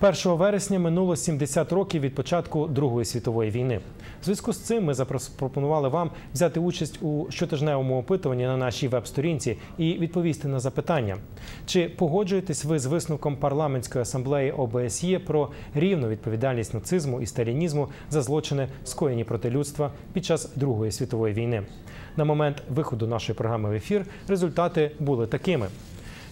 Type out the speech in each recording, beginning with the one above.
1 вересня минуло 70 років від початку Другої світової війни. В зв'язку з цим ми запропонували вам взяти участь у щотижневому опитуванні на нашій веб-сторінці і відповісти на запитання: чи погоджуєтесь ви з висновком парламентської асамблеї ОБСЄ про рівну відповідальність нацизму і сталінізму за злочини, скоєні проти людства під час Другої світової війни? На момент виходу нашої програми в ефір результати були такими.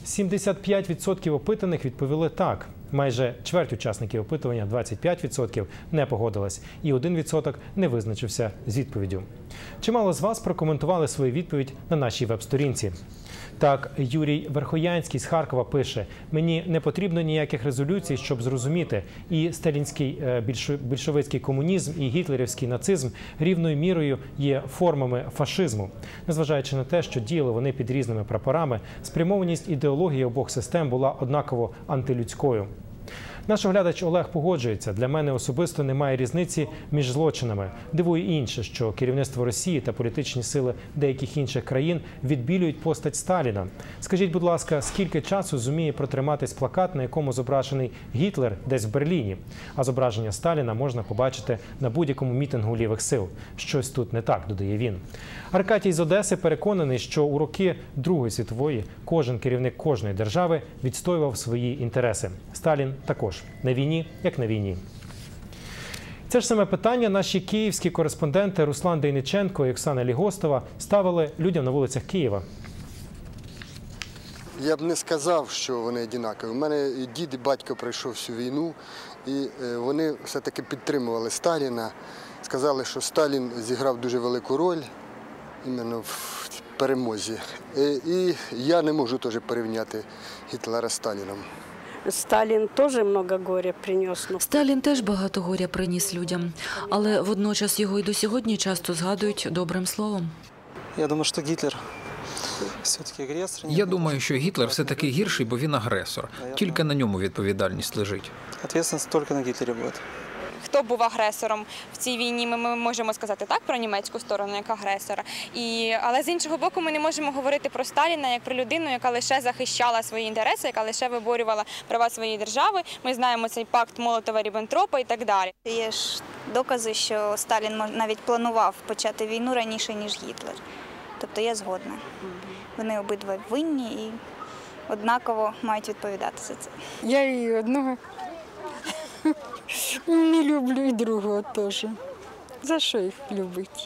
75% опитаних відповіли так. Майже чверть учасників опитування 25% не погодилась, і 1% не визначився з відповіддю. Чимало з вас прокоментували свою відповідь на нашій веб-сторінці. Так, Юрій Верхоянський з Харкова пише: мені не потрібно ніяких резолюцій, щоб зрозуміти, і сталінський е, більшо- більшовицький комунізм, і гітлерівський нацизм рівною мірою є формами фашизму, незважаючи на те, що діяли вони під різними прапорами, спрямованість ідеології обох систем була однаково антилюдською. Наш оглядач Олег погоджується. Для мене особисто немає різниці між злочинами. Дивує інше, що керівництво Росії та політичні сили деяких інших країн відбілюють постать Сталіна. Скажіть, будь ласка, скільки часу зуміє протриматись плакат, на якому зображений Гітлер десь в Берліні? А зображення Сталіна можна побачити на будь-якому мітингу лівих сил. Щось тут не так, додає він. Аркадій з Одеси переконаний, що у роки Другої світової кожен керівник кожної держави відстоював свої інтереси. Сталін також на війні, як на війні. Це ж саме питання наші київські кореспонденти Руслан Дейниченко і Оксана Лігостова ставили людям на вулицях Києва. Я б не сказав, що вони однакові. У мене і дід і батько пройшов всю війну, і е, вони все-таки підтримували Сталіна. Сказали, що Сталін зіграв дуже велику роль іменно в перемозі. Е, І я не можу теж порівняти Гітлера з Сталіном. Сталин теж много горя принес. Сталін теж багато горя приніс людям, але водночас його й до сьогодні часто згадують добрим словом. Я думаю, що Гітлер. Я думаю, що Гітлер все таки гірший, бо він агресор. Тільки на ньому відповідальність лежить. Відповідальність тільки на Гітлері будет. Хто був агресором в цій війні. Ми, ми можемо сказати так про німецьку сторону як агресора. І, але з іншого боку, ми не можемо говорити про Сталіна як про людину, яка лише захищала свої інтереси, яка лише виборювала права своєї держави. Ми знаємо цей пакт Молотова Ріббентропа і так далі. Є ж докази, що Сталін навіть планував почати війну раніше, ніж Гітлер. Тобто я згодна. Вони обидва винні і однаково мають відповідати за це. Я і одного не люблю, і другого теж. За що їх любити?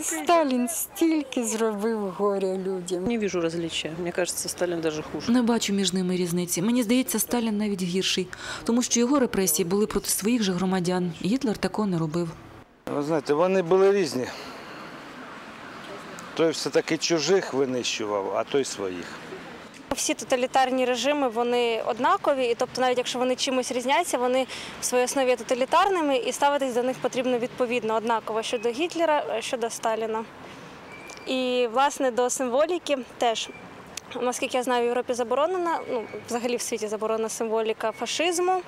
Сталін стільки зробив горя людям. Не вижу различия. Мне кажется, Сталин даже хуже. Не бачу між ними різниці. Мені здається, Сталін навіть гірший, тому що його репресії були проти своїх же громадян. Гітлер такого не робив. Ви знаєте, вони були різні. Той все-таки чужих винищував, а той своїх. Всі тоталітарні режими вони однакові, і тобто, навіть якщо вони чимось різняться, вони в своїй основі є тоталітарними, і ставитись до них потрібно відповідно однаково щодо Гітлера, е, щодо Сталіна. І власне до символіки теж. Наскільки я знаю, в Європі заборонена, ну взагалі в світі заборонена символіка фашизму.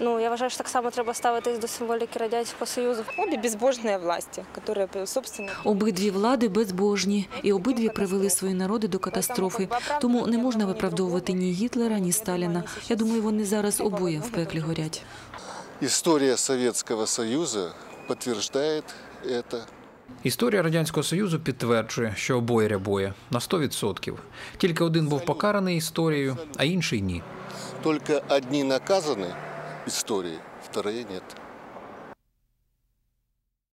Ну я вважаю, що так само треба ставитись до символіки Радянського Союзу. Обі безбожні власті, які, собственно, Обидві влади безбожні, і обидві привели свої народи до катастрофи. Тому не можна виправдовувати ні Гітлера, ні Сталіна. Я думаю, вони зараз обоє в пеклі горять. Історія Совєтського Союзу підтверджує це. Історія радянського союзу підтверджує, що обоє рябоє на 100%. Тільки один був покараний історією, а інший ні. Тільки одні наказані історії, вторі нет.